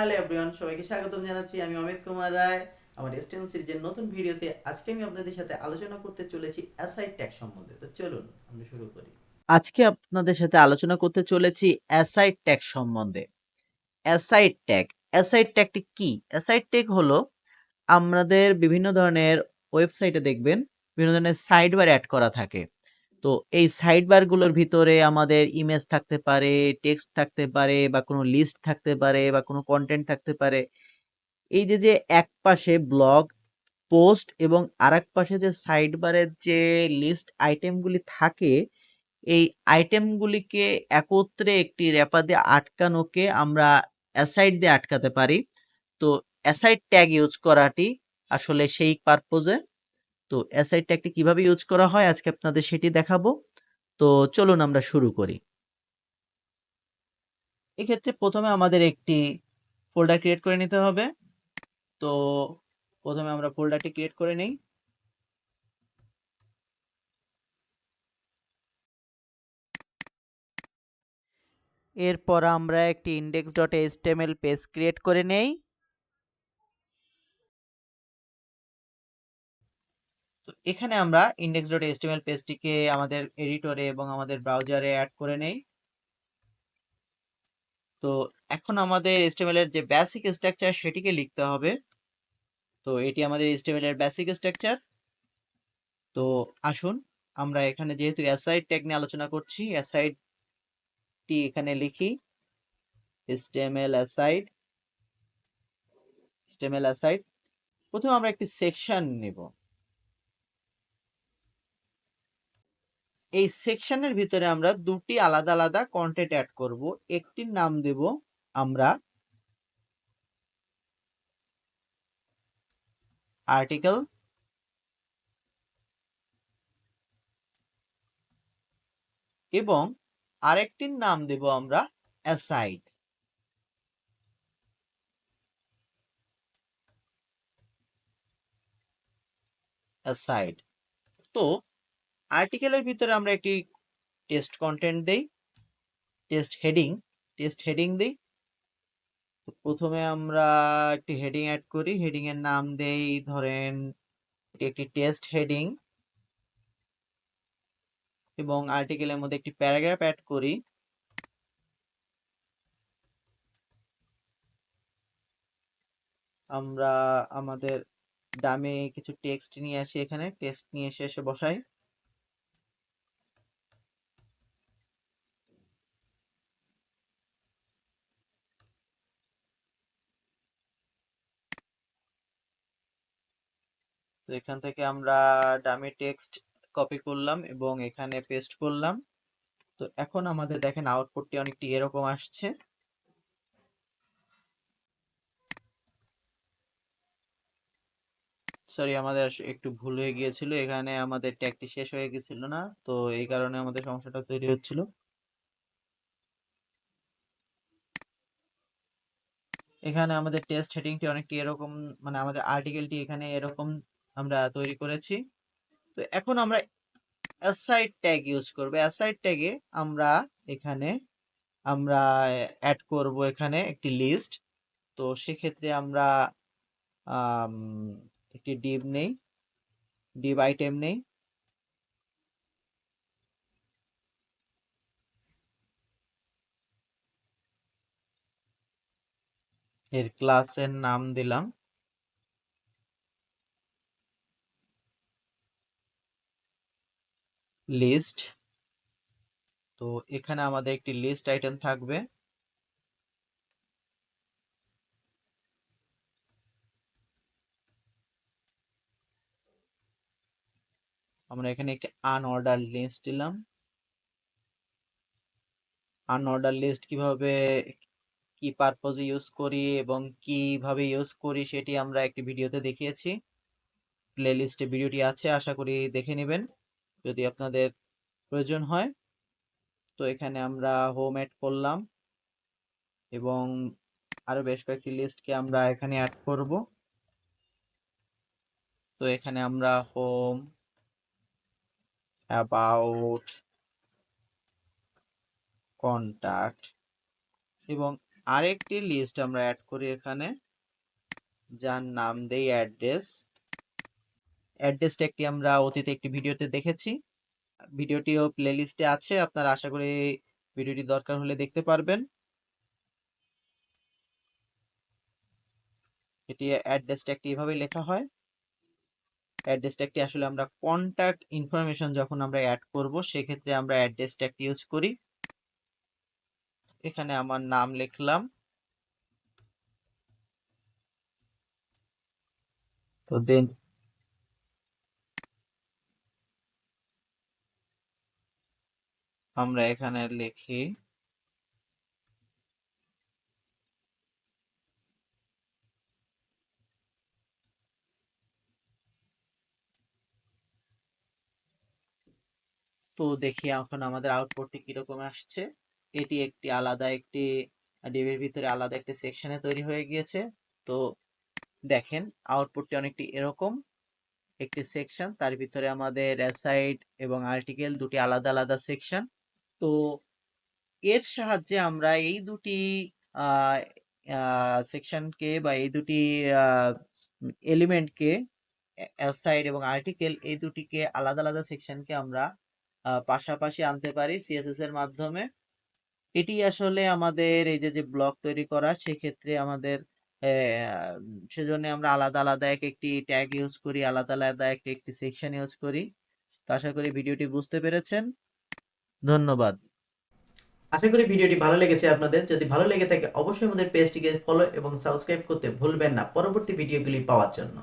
Hello everyone সবাইকে স্বাগত জানাচ্ছি। আমি অমিত কুমার রায়। আমার এসটিএম সিরিজের নতুন ভিডিওতে আজকে আমি আপনাদের সাথে আলোচনা করতে চলেছি এসআই ট্যাগ সম্বন্ধে। তো চলুন, আমরা শুরু করি। আজকে আপনাদের সাথে আলোচনা করতে চলেছি অ্যাসাইড ট্যাগ সম্বন্ধে। অ্যাসাইড ট্যাগ অ্যাসাইড ট্যাগটি কি? অ্যাসাইড ট্যাগ হলো আমাদের বিভিন্ন ধরনের ওয়েবসাইটে দেখবেন, বিভিন্ন ধরনের সাইড বার অ্যাড করা থাকে। তো এই সাইড বারগুলোর ভিতরে আমাদের ইমেজ থাকতে পারে টেক্সট থাকতে পারে বা কোনো লিস্ট থাকতে পারে বা কোনো কন্টেন্ট থাকতে পারে। এই যে যে এক পাশে ব্লগ পোস্ট এবং আরেক পাশে যে সাইড বারের যে লিস্ট আইটেমগুলি থাকে, এই আইটেমগুলিকে একত্রে একটি র্যাপার দিয়ে আটকানোকে আমরা অ্যাসাইড দিয়ে আটকাতে পারি। তো অ্যাসাইড ট্যাগ ইউজ করাটি আসলে সেই পারপোজে তো অ্যাসাইড ট্যাগটি কীভাবে ইউজ করা হয়? আজকে আপনাদের সেটি দেখাবো। তো চলুন আমরা শুরু করি। এক্ষেত্রে প্রথমে আমাদের একটি ফোল্ডার ক্রিয়েট করে নিতে হবে। তো প্রথমে আমরা ফোল্ডারটি ক্রিয়েট করে নেই। এরপর আমরা একটি index dot HTML page create করে নেই। এখানে আমরা ইন্ডেক্স ডট এইচটিএমএল পেজটিকে আমাদের এডিটরে এবং আমাদের ব্রাউজারে অ্যাড করে নেই। তো এখন আমাদের এইচটিএমএল এর যে বেসিক স্ট্রাকচার সেটিকে লিখতে হবে। তো এটি আমাদের এইচটিএমএল এর বেসিক স্ট্রাকচার তো আসুন, আমরা এখানে যেহেতু অ্যাসাইড ট্যাগ নিয়ে আলোচনা করছি অ্যাসাইড টি এখানে লিখি। HTML aside HTML aside প্রথমে আমরা একটি সেকশন নেব। এই সেকশনের ভিতরে আমরা দুটি আলাদা আলাদা কন্টেন্ট অ্যাড করব। একটির নাম দেব আমরা আর্টিকেল এবং আরেকটির নাম দেব আমরা অ্যাসাইড অ্যাসাইড তো আর্টিকেলের ভিতরে আমরা একটি টেস্ট কন্টেন্ট দেই টেস্ট হেডিং টেস্ট হেডিং দেই। প্রথমে আমরা একটি হেডিং অ্যাড করি হেডিং এর নাম দেই, ধরেন এটি একটি টেস্ট হেডিং এবং আর্টিকেলের মধ্যে একটি প্যারাগ্রাফ অ্যাড করি। আমরা আমাদের ডামে কিছু টেক্সট নিয়ে আসি এখানে টেক্সট নিয়ে এসে এসে বসাই। তো এখান থেকে আমরা ডামি টেক্সট কপি করলাম এবং এখানে পেস্ট করলাম। তো এখন আমাদের দেখেন আউটপুটটি অনেকটি এরকম আসছে। সরি আমাদের একটু ভুল হয়ে গিয়েছিল, এখানে আমাদের ট্যাগটি শেষ হয়ে গেছিল না, তো এই কারণে আমাদের সমস্যাটা তৈরি হচ্ছিল। এখানে আমাদের টেস্ট হেডিংটি অনেকটি এরকম মানে আমাদের আর্টিকেলটি এখানে এরকম আমরা তৈরি করেছি। তো এখন আমরা অ্যাসাইড ট্যাগ ইউজ করব। অ্যাসাইড ট্যাগে আমরা এখানে, আমরা অ্যাড করব এখানে একটি লিস্ট তো সেক্ষেত্রে আমরা একটি ডিভ নেই ডিভ আইটেম নেই। এর ক্লাসের নাম দিলাম। লিস্ট তো এখানে আমাদের একটি লিস্ট আইটেম থাকবে। আমরা এখানে একটি আনঅর্ডার লিস্ট দিলাম। আনঅর্ডার লিস্ট কীভাবে, কি পারপজে ইউজ করি এবং কীভাবে ইউজ করি সেটি আমরা একটি ভিডিওতে দেখিয়েছি। প্লেলিস্টে ভিডিওটি আছে, আশা করি দেখে নেবেন। যদি আপনাদের প্রয়োজন হয়। তো এখানে আমরা হোম অ্যাড করলাম এবং আরও বেশ কয়েকটি লিস্টকে আমরা এখানে অ্যাড করব। তো এখানে আমরা হোম অ্যাবাউট কন্টাক্ট এবং আরেকটি লিস্ট আমরা অ্যাড করি এখানে। যার নাম দেই অ্যাড্রেস অ্যাড্রেস ট্যাগটি আমরা অতীতে একটি ভিডিওতে দেখেছি। ভিডিওটিও প্লেলিস্টে আছে, আপনারা আশা করি ভিডিওটি দরকার হলে দেখতে পারবেন। এটি অ্যাড্রেস ট্যাগটি এভাবেই লেখা হয়। অ্যাড্রেস ট্যাগটি আসলে আমরা কন্ট্যাক্ট ইনফরমেশন যখন আমরা অ্যাড করব, সেক্ষেত্রে আমরা অ্যাড্রেস ট্যাগটি ইউজ করি। এখানে আমার নাম লিখলাম। তো দেন আমরা এখানে লিখি। তো দেখি এখন আমাদের আউটপুটটি কীরকম আসছে। এটি একটি আলাদা একটি ডিবির ভিতরে আলাদা একটি সেকশনে তৈরি হয়ে গিয়েছে। তো দেখেন আউটপুটটি অনেকটি এরকম। একটি সেকশন তার ভিতরে আমাদের অ্যাসাইড এবং আর্টিকেল দুটি আলাদা আলাদা সেকশন তো এর সাহায্যে আমরা এই দুটি সেকশনকে বা এই দুটি এলিমেন্টকে সাইড এবং আর্টিকেল এই দুটিকে আলাদা আলাদা সেকশনকে আমরা পাশাপাশি আনতে পারি সিএসএস এর মাধ্যমে। এটি আসলে আমাদের এই যে যে ব্লক তৈরি করা সেক্ষেত্রে আমাদের সেজন্য আমরা আলাদা আলাদা এক একটি ট্যাগ ইউজ করি, আলাদা আলাদা একটি একটি সেকশন ইউজ করি। তো আশা করি ভিডিওটি বুঝতে পেরেছেন। ধন্যবাদ। আশা করি ভিডিওটি ভালো লেগেছে আপনাদের। যদি ভালো লেগে থাকে, অবশ্যই আমাদের পেজটিকে ফলো এবং সাবস্ক্রাইব করতে ভুলবেন না। পরবর্তী ভিডিওগুলি পাওয়ার জন্য।